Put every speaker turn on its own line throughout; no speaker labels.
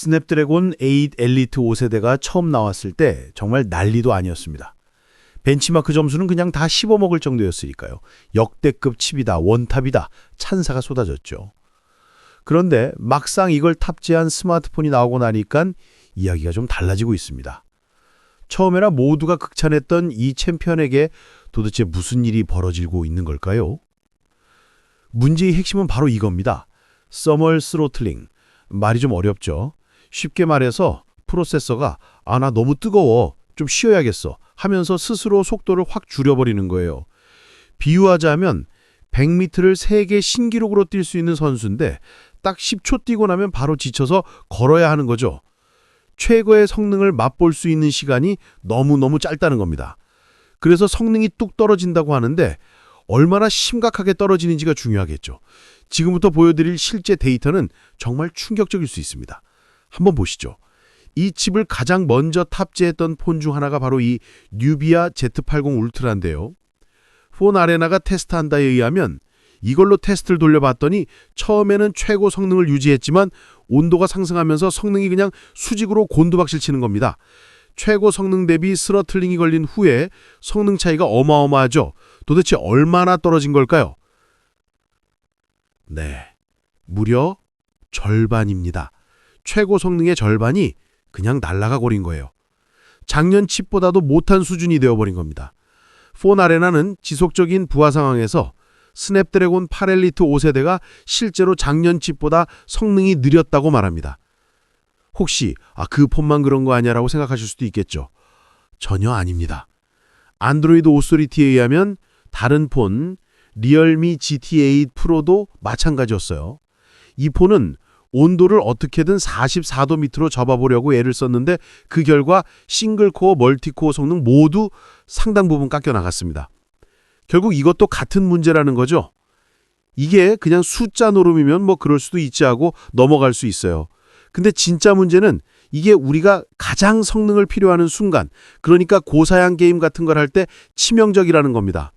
스냅드래곤 8 엘리트 5세대가 처음 나왔을 때 정말 난리도 아니었습니다. 벤치마크 점수는 그냥 다 씹어먹을 정도였으니까요. 역대급 칩이다, 원탑이다, 찬사가 쏟아졌죠. 그런데 막상 이걸 탑재한 스마트폰이 나오고 나니까 이야기가 좀 달라지고 있습니다. 처음에나 모두가 극찬했던 이 챔피언에게 도대체 무슨 일이 벌어지고 있는 걸까요? 문제의 핵심은 바로 이겁니다. 서멀 스로틀링. 말이 좀 어렵죠. 쉽게 말해서 프로세서가 아 나 너무 뜨거워 좀 쉬어야겠어 하면서 스스로 속도를 확 줄여버리는 거예요. 비유하자면 100m를 세계 신기록으로 뛸 수 있는 선수인데 딱 10초 뛰고 나면 바로 지쳐서 걸어야 하는 거죠. 최고의 성능을 맛볼 수 있는 시간이 너무너무 짧다는 겁니다. 그래서 성능이 뚝 떨어진다고 하는데 얼마나 심각하게 떨어지는지가 중요하겠죠. 지금부터 보여드릴 실제 데이터는 정말 충격적일 수 있습니다. 한번 보시죠. 이 칩을 가장 먼저 탑재했던 폰 중 하나가 바로 이 뉴비아 Z80 울트라인데요. 폰 아레나가 테스트한 다에 의하면 이걸로 테스트를 돌려봤더니 처음에는 최고 성능을 유지했지만 온도가 상승하면서 성능이 그냥 수직으로 곤두박질 치는 겁니다. 최고 성능 대비 스러틀링이 걸린 후에 성능 차이가 어마어마하죠. 도대체 얼마나 떨어진 걸까요? 네, 무려 절반입니다. 최고 성능의 절반이 그냥 날라가 버린 거예요. 작년 칩보다도 못한 수준이 되어버린 겁니다. 폰 아레나는 지속적인 부하 상황에서 스냅드래곤 8 엘리트 5세대가 실제로 작년 칩보다 성능이 느렸다고 말합니다. 혹시 아, 그 폰만 그런 거 아니야라고 생각하실 수도 있겠죠. 전혀 아닙니다. 안드로이드 오소리티에 의하면 다른 폰 리얼미 GT8 프로도 마찬가지였어요. 이 폰은 온도를 어떻게든 44도 밑으로 접어보려고 애를 썼는데 그 결과 싱글코어, 멀티코어 성능 모두 상당 부분 깎여 나갔습니다. 결국 이것도 같은 문제라는 거죠. 이게 그냥 숫자 노름이면 뭐 그럴 수도 있지 하고 넘어갈 수 있어요. 근데 진짜 문제는 이게 우리가 가장 성능을 필요하는 순간, 그러니까 고사양 게임 같은 걸 할 때 치명적이라는 겁니다.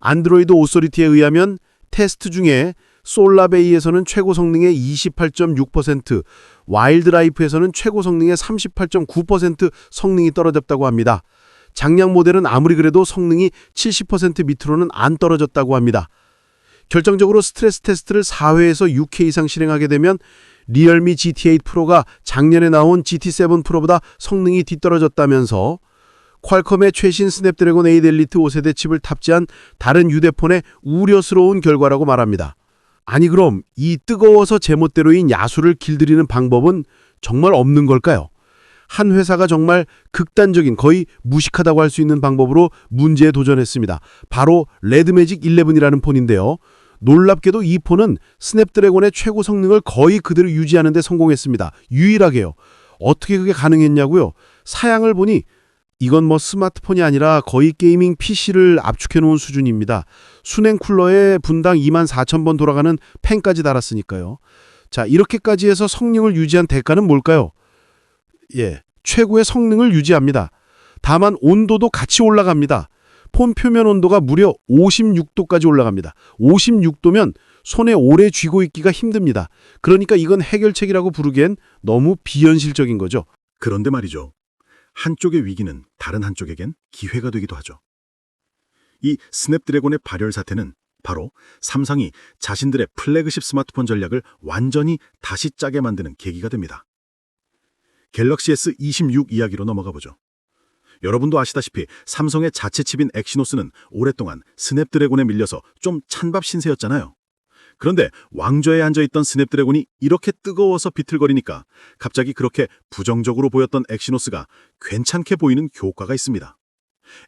안드로이드 오소리티에 의하면 테스트 중에 솔라베이에서는 최고 성능의 28.6%, 와일드라이프에서는 최고 성능의 38.9% 성능이 떨어졌다고 합니다. 작년 모델은 아무리 그래도 성능이 70% 밑으로는 안 떨어졌다고 합니다. 결정적으로 스트레스 테스트를 4회에서 6회 이상 실행하게 되면 리얼미 GT8 프로가 작년에 나온 GT7 프로보다 성능이 뒤떨어졌다면서 퀄컴의 최신 스냅드래곤 8 엘리트 5세대 칩을 탑재한 다른 휴대폰의 우려스러운 결과라고 말합니다. 아니 그럼 이 뜨거워서 제멋대로인 야수를 길들이는 방법은 정말 없는 걸까요? 한 회사가 정말 극단적인 거의 무식하다고 할 수 있는 방법으로 문제에 도전했습니다. 바로 레드매직 11이라는 폰인데요. 놀랍게도 이 폰은 스냅드래곤의 최고 성능을 거의 그대로 유지하는 데 성공했습니다. 유일하게요. 어떻게 그게 가능했냐고요? 사양을 보니 이건 뭐 스마트폰이 아니라 거의 게이밍 PC를 압축해 놓은 수준입니다. 순행 쿨러에 분당 2만 4천 번 돌아가는 팬까지 달았으니까요. 자, 이렇게까지 해서 성능을 유지한 대가는 뭘까요? 예, 최고의 성능을 유지합니다. 다만 온도도 같이 올라갑니다. 폰 표면 온도가 무려 56도까지 올라갑니다. 56도면 손에 오래 쥐고 있기가 힘듭니다. 그러니까 이건 해결책이라고 부르기엔 너무 비현실적인 거죠.
그런데 말이죠. 한쪽의 위기는 다른 한쪽에겐 기회가 되기도 하죠. 이 스냅드래곤의 발열 사태는 바로 삼성이 자신들의 플래그십 스마트폰 전략을 완전히 다시 짜게 만드는 계기가 됩니다. 갤럭시 S26 이야기로 넘어가 보죠. 여러분도 아시다시피 삼성의 자체 칩인 엑시노스는 오랫동안 스냅드래곤에 밀려서 좀 찬밥 신세였잖아요. 그런데 왕좌에 앉아있던 스냅드래곤이 이렇게 뜨거워서 비틀거리니까 갑자기 그렇게 부정적으로 보였던 엑시노스가 괜찮게 보이는 효과가 있습니다.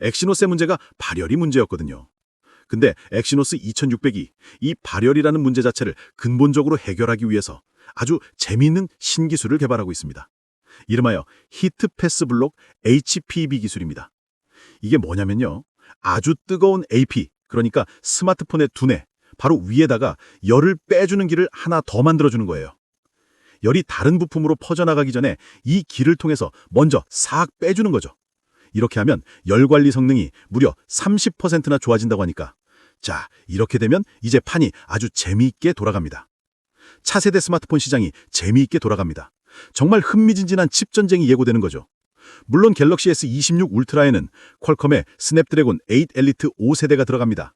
엑시노스의 문제가 발열이 문제였거든요. 근데 엑시노스 2600이 이 발열이라는 문제 자체를 근본적으로 해결하기 위해서 아주 재미있는 신기술을 개발하고 있습니다. 이름하여 히트 패스 블록 HPB 기술입니다. 이게 뭐냐면요. 아주 뜨거운 AP, 그러니까 스마트폰의 두뇌, 바로 위에다가 열을 빼주는 길을 하나 더 만들어주는 거예요. 열이 다른 부품으로 퍼져나가기 전에 이 길을 통해서 먼저 싹 빼주는 거죠. 이렇게 하면 열 관리 성능이 무려 30%나 좋아진다고 하니까 자, 이렇게 되면 이제 판이 아주 재미있게 돌아갑니다. 차세대 스마트폰 시장이 재미있게 돌아갑니다. 정말 흥미진진한 칩 전쟁이 예고되는 거죠. 물론 갤럭시 S26 울트라에는 퀄컴의 스냅드래곤 8 엘리트 5세대가 들어갑니다.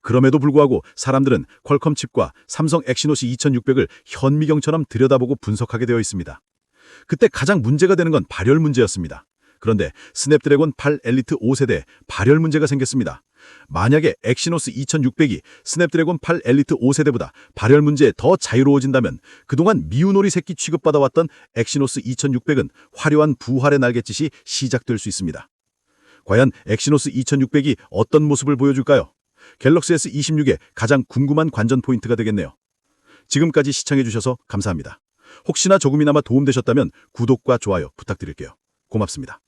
그럼에도 불구하고 사람들은 퀄컴 칩과 삼성 엑시노시 2600을 현미경처럼 들여다보고 분석하게 되어 있습니다. 그때 가장 문제가 되는 건 발열 문제였습니다. 그런데 스냅드래곤 8 엘리트 5세대에 발열 문제가 생겼습니다. 만약에 엑시노스 2600이 스냅드래곤 8 엘리트 5세대보다 발열 문제에 더 자유로워진다면 그동안 미우놀이 새끼 취급받아왔던 엑시노스 2600은 화려한 부활의 날갯짓이 시작될 수 있습니다. 과연 엑시노스 2600이 어떤 모습을 보여줄까요? 갤럭시 S26의 가장 궁금한 관전 포인트가 되겠네요. 지금까지 시청해주셔서 감사합니다. 혹시나 조금이나마 도움되셨다면 구독과 좋아요 부탁드릴게요. 고맙습니다.